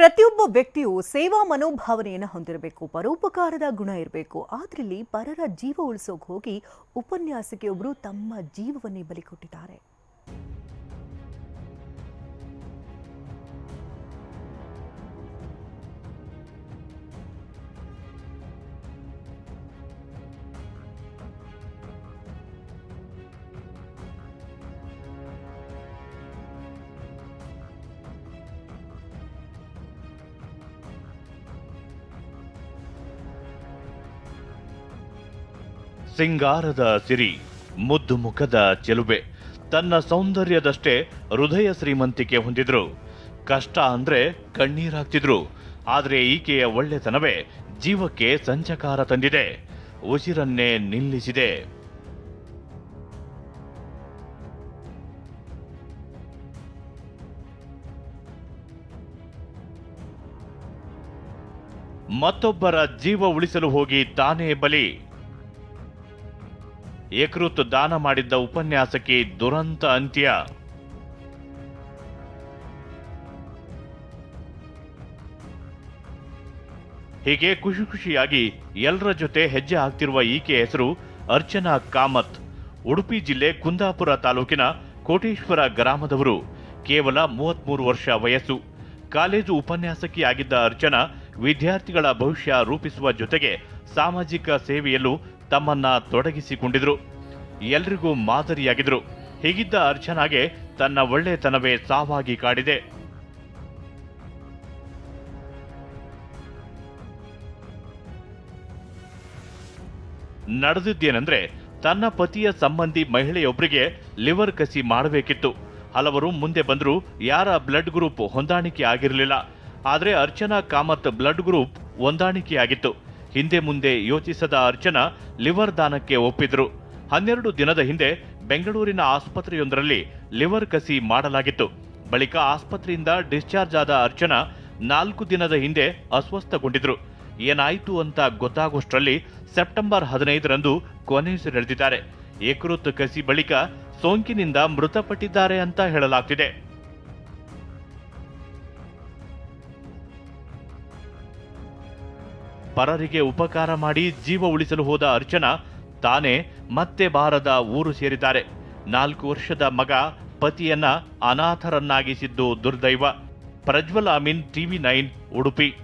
ಪ್ರತಿಯೊಬ್ಬ ವ್ಯಕ್ತಿಯು ಸೇವಾ ಮನೋಭಾವನೆಯನ್ನು ಹೊಂದಿರಬೇಕು, ಪರೋಪಕಾರದ ಗುಣ ಇರಬೇಕು. ಆದ್ರಲ್ಲಿ ಪರರ ಜೀವ ಉಳಿಸೋಕೆ ಹೋಗಿ ಉಪನ್ಯಾಸಕಿಯೊಬ್ಬರು ತಮ್ಮ ಜೀವವನ್ನೇ ಬಲಿ ಕೊಟ್ಟಿದ್ದಾರೆ. ಸಿಂಗಾರದ ಸಿರಿ, ಮುದ್ದು ಮುಖದ ಚೆಲುಬೆ. ತನ್ನ ಸೌಂದರ್ಯದಷ್ಟೇ ಹೃದಯ ಶ್ರೀಮಂತಿಕೆ ಹೊಂದಿದ್ರು. ಕಷ್ಟ ಅಂದ್ರೆ ಕಣ್ಣೀರಾಗ್ತಿದ್ರು ಆದರೆ ಈಕೆಯ ಒಳ್ಳೆತನವೇ ಜೀವಕ್ಕೆ ಸಂಚಕಾರ ತಂದಿದೆ. ಉಸಿರನ್ನೇ ನಿಲ್ಲಿಸಿದೆ. ಮತ್ತೊಬ್ಬರ ಜೀವ ಉಳಿಸಲು ಹೋಗಿ ತಾನೇ ಬಲಿ. ಏಕೃತ್ ದಾನ ಮಾಡಿದ್ದ ಉಪನ್ಯಾಸಕಿ ದುರಂತ ಅಂತ್ಯ. ಹೀಗೆ ಖುಷಿ ಖುಷಿಯಾಗಿ ಎಲ್ಲರ ಜೊತೆ ಹೆಜ್ಜೆ ಹಾಕ್ತಿರುವ ಈಕೆ ಹೆಸರು ಅರ್ಚನಾ ಕಾಮತ್. ಉಡುಪಿ ಜಿಲ್ಲೆ ಕುಂದಾಪುರ ತಾಲೂಕಿನ ಕೋಟೇಶ್ವರ ಗ್ರಾಮದವರು. ಕೇವಲ ಮೂವತ್ಮೂರು ವರ್ಷ ವಯಸ್ಸು. ಕಾಲೇಜು ಉಪನ್ಯಾಸಕಿ ಆಗಿದ್ದ ಅರ್ಚನಾ ವಿದ್ಯಾರ್ಥಿಗಳ ಭವಿಷ್ಯ ರೂಪಿಸುವ ಜೊತೆಗೆ ಸಾಮಾಜಿಕ ಸೇವೆಯಲ್ಲೂ ತಮ್ಮನ್ನ ತೊಡಗಿಸಿಕೊಂಡಿದ್ರು. ಎಲ್ರಿಗೂ ಮಾದರಿಯಾಗಿದ್ರು. ಹೀಗಿದ್ದ ಅರ್ಚನಾಗೆ ತನ್ನ ಒಳ್ಳೆತನವೇ ಸಾವಾಗಿ ಕಾಡಿದೆ. ನಡೆದಿದ್ದೇನೆಂದ್ರೆ ತನ್ನ ಪತಿಯ ಸಂಬಂಧಿ ಮಹಿಳೆಯೊಬ್ಬರಿಗೆ ಲಿವರ್ ಕಸಿ ಮಾಡಬೇಕಿತ್ತು. ಹಲವರು ಮುಂದೆ ಬಂದರೂ, ಯಾರ ಬ್ಲಡ್ ಗ್ರೂಪ್ ಹೊಂದಾಣಿಕೆ ಆಗಿರಲಿಲ್ಲ. ಆದರೆ ಅರ್ಚನಾ ಕಾಮತ್ ಬ್ಲಡ್ ಗ್ರೂಪ್ ಹೊಂದಾಣಿಕೆಯಾಗಿತ್ತು. ಹಿಂದೆ ಮುಂದೆ ಯೋಚಿಸದ ಅರ್ಚನಾ ಲಿವರ್ ದಾನಕ್ಕೆ ಒಪ್ಪಿದ್ರು. ಹನ್ನೆರಡು ದಿನದ ಹಿಂದೆ ಬೆಂಗಳೂರಿನ ಆಸ್ಪತ್ರೆಯೊಂದರಲ್ಲಿ ಲಿವರ್ ಕಸಿ ಮಾಡಲಾಗಿತ್ತು. ಬಳಿಕ ಆಸ್ಪತ್ರೆಯಿಂದ ಡಿಸ್ಚಾರ್ಜ್ ಆದ ಅರ್ಚನಾ ನಾಲ್ಕು ದಿನದ ಹಿಂದೆ ಅಸ್ವಸ್ಥಗೊಂಡಿದ್ರು. ಏನಾಯಿತು ಅಂತ ಗೊತ್ತಾಗೋಷ್ಟರಲ್ಲಿ ಸೆಪ್ಟೆಂಬರ್ ಹದಿನೈದರಂದು ಕೊನೆಯುಸಿರೆಳೆದಿದ್ದಾರೆ ಏಕೃತ್ ಕಸಿ ಬಳಿಕ ಸೋಂಕಿನಿಂದ ಮೃತಪಟ್ಟಿದ್ದಾರೆ ಅಂತ ಹೇಳಲಾಗ್ತಿದೆ. ಪರರಿಗೆ ಉಪಕಾರ ಮಾಡಿ ಜೀವ ಉಳಿಸಲು ಹೋದ ಅರ್ಚನಾ ತಾನೇ ಮತ್ತೆ ಬಾರದ ಊರು ಸೇರಿದ್ದಾರೆ. ನಾಲ್ಕು ವರ್ಷದ ಮಗ ಪತಿಯನ್ನ ಅನಾಥರನ್ನಾಗಿಸಿದ್ದು ದುರ್ದೈವ. Prajwal Amin, TV nine, Udupi.